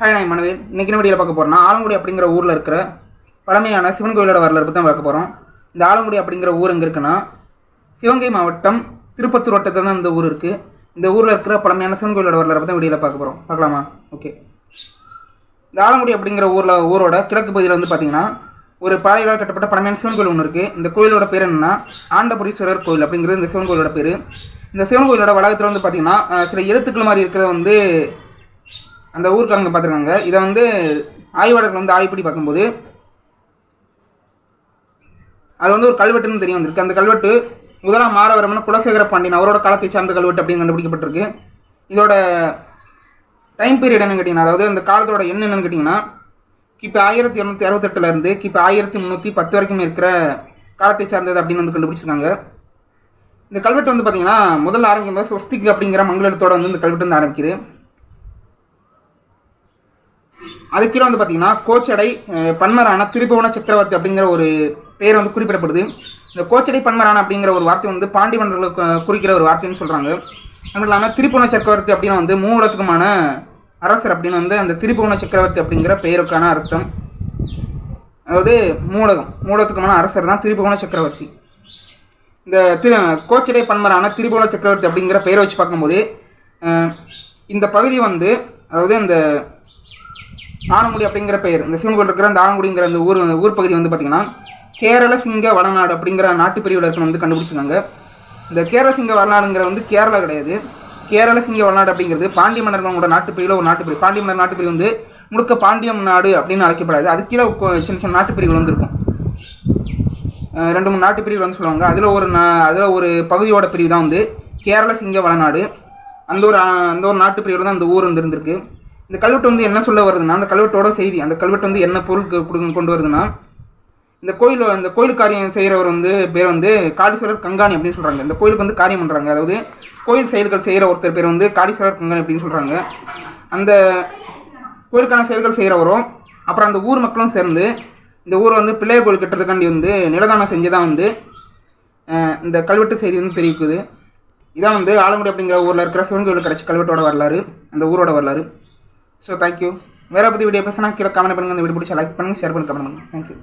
Hi நான் மனவேல் இன்றைக்கி என்ன வீடியோவில் பார்க்க போகிறோம்னா ஆலங்குடி அப்படிங்கிற ஊரில் இருக்கிற பழமையான சிவன் கோயிலோட வரலாறு பற்றி தான் பார்க்க போகிறோம் இந்த ஆலங்குடி அப்படிங்கிற ஊர் எங்கே இருக்குன்னா சிவகங்கை மாவட்டம் திருப்பத்தூர் வட்டத்தில் தான் இந்த ஊர் இருக்குது இந்த ஊரில் இருக்கிற பழமையான சிவன் கோயிலோட வரலாறு பற்றி வீடியோவில் பார்க்க போகிறோம் பார்க்கலாமா? ஓகே இந்த ஆலங்குடி அப்படிங்கிற ஊரில் ஊரோட கிழக்கு பகுதியில் வந்து பார்த்தீங்கன்னா ஒரு பாறைகளால் கட்டப்பட்ட பழமையான சிவன் கோயில் ஒன்று இருக்குது இந்த கோயிலோட பேர் என்னன்னா ஆண்டபுரீஸ்வரர் கோயில் அப்படிங்கிறது இந்த சிவன் கோயிலோட பேர். இந்த சிவன் கோயிலோட வளாகத்தில் வந்து பார்த்தீங்கன்னா சில எழுத்துக்கள் மாதிரி இருக்கிறத வந்து அந்த ஊருக்காரங்க பார்த்துருக்காங்க. இதை வந்து ஆய்வாளர்கள் வந்து ஆய்ப்படி பார்க்கும்போது அது வந்து ஒரு கல்வெட்டுன்னு தெரிய வந்திருக்கு. அந்த கல்வெட்டு முதலாம் மாறவரமன குலசேகர பாண்டியன் அவரோட காலத்தை சார்ந்த கல்வெட்டு அப்படின்னு கண்டுபிடிக்கப்பட்டிருக்கு. இதோட டைம் பீரியட் என்னன்னு கேட்டிங்கன்னா அதாவது அந்த காலத்தோட எண் என்னன்னு கேட்டிங்கன்னா கிபி ஆயிரத்தி இரநூத்தி அறுபத்தெட்டுலேருந்து கிபி ஆயிரத்தி முந்நூற்றி பத்து வரைக்கும் இருக்கிற காலத்தை சார்ந்தது அப்படின்னு வந்து கண்டுபிடிச்சிருக்காங்க. இந்த கல்வெட்டு வந்து பார்த்தீங்கன்னா முதல்ல ஆரம்பிக்கும் ஸ்வஸ்திக் அப்படிங்கிற மங்களத்தோட வந்து இந்த கல்வெட்டு வந்து ஆரம்பிக்குது. அது கீழே வந்து பார்த்தீங்கன்னா கோச்சடை பன்மரான திரிபுவன சக்கரவர்த்தி அப்படிங்கிற ஒரு பெயர் வந்து குறிப்பிடப்படுது. இந்த கோச்சடை பன்மரான அப்படிங்கிற ஒரு வார்த்தை வந்து பாண்டி மன்னர்களுக்கு குறிக்கிற ஒரு வார்த்தைன்னு சொல்கிறாங்க அதுவும் இல்லாமல் திரிபுவன சக்கரவர்த்தி அப்படின்னு வந்து மூலத்துக்குமான அரசர் அப்படின்னு வந்து அந்த திரிபுவன சக்கரவர்த்தி அப்படிங்கிற பெயருக்கான அர்த்தம். அதாவது மூலகம் மூலத்துக்குமான அரசர் தான் திரிபுவன சக்கரவர்த்தி. இந்த திரு கோச்சடை பன்மரான திரிபுவன சக்கரவர்த்தி அப்படிங்கிற பெயரை வச்சு பார்க்கும்போது இந்த பகுதி வந்து அதாவது அந்த ஆனங்குடி அப்படிங்கிற பெயர். இந்த சிவன் கோயில் இருக்கிற அந்த ஆனங்குடிங்கிற அந்த ஊர் ஊர் பகுதி வந்து பார்த்திங்கன்னா கேரள சிங்க வடநாடு அப்படிங்கிற நாட்டு பிரிவில் இருக்கணும் வந்து கண்டுபிடிச்சிருக்காங்க இந்த கேரள சிங்க வடநாடுங்கிற வந்து கேரளா கிடையாது. கேரள சிங்க வளநாடு அப்படிங்கிறது பாண்டிய மன்னர்களோட நாட்டு பிரிவில் ஒரு நாட்டு பிரிவு. பாண்டிய மன்னர் நாட்டு பிரிவு வந்து முழுக்க பாண்டியம் நாடு அப்படின்னு அழைக்கப்படாது. அது கீழே சின்ன சின்ன நாட்டு பிரிவுகள் வந்து இருக்கும். ரெண்டு மூணு நாட்டு பிரிவு வந்து சொல்லுவாங்க. அதில் ஒரு அதில் ஒரு பகுதியோட பிரிவு தான் வந்து கேரள சிங்க வளநாடு அந்த ஒரு அந்த ஒரு நாட்டு பிரிவில் தான் அந்த ஊர் வந்து இருந்திருக்கு. இந்த கல்வெட்டு வந்து என்ன சொல்ல வருதுன்னா அந்த கல்வெட்டோட செய்தி அந்த கல்வெட்டு வந்து என்ன பொருள் கொடுக்க கொண்டு வருதுன்னா இந்த கோயில் இந்த கோயில் காரியம் செய்கிறவர் வந்து பேர் வந்து காளீஸ்வரர் கங்காணி அப்படின்னு சொல்கிறாங்க இந்த கோயிலுக்கு வந்து காரியம் பண்ணுறாங்க அதாவது கோயில் செயல்கள் செய்கிற ஒருத்தர் பேர் வந்து காளீஸ்வரர் கங்காணி அப்படின்னு சொல்கிறாங்க அந்த கோயிலுக்கான செயல்கள் செய்கிறவரும் அப்புறம் அந்த ஊர் மக்களும் சேர்ந்து இந்த ஊரை வந்து பிள்ளையார் கோயில் கட்டுறதுக்காண்டி வந்து நிலதானம் செஞ்சு தான் வந்து இந்த கல்வெட்டு செய்தி வந்து தெரிவிக்குது. இதான் வந்து ஆலங்குடி அப்படிங்கிற ஊரில் இருக்கிற சிவன் கோயில் கிடச்சி கல்வெட்டோட வரலாறு அந்த ஊரோட வரலாறு. ஸோ தேங்க்யூ வேறு பற்றி வீடியோ பேசினா கீழே கமெண்ட் பண்ணுங்கள் இந்த வீடியோ பிடிச்சா லைக் பண்ணுங்கள் ஷேர் பண்ணி கமெண்ட் பண்ணுங்கள் தேங்க்யூ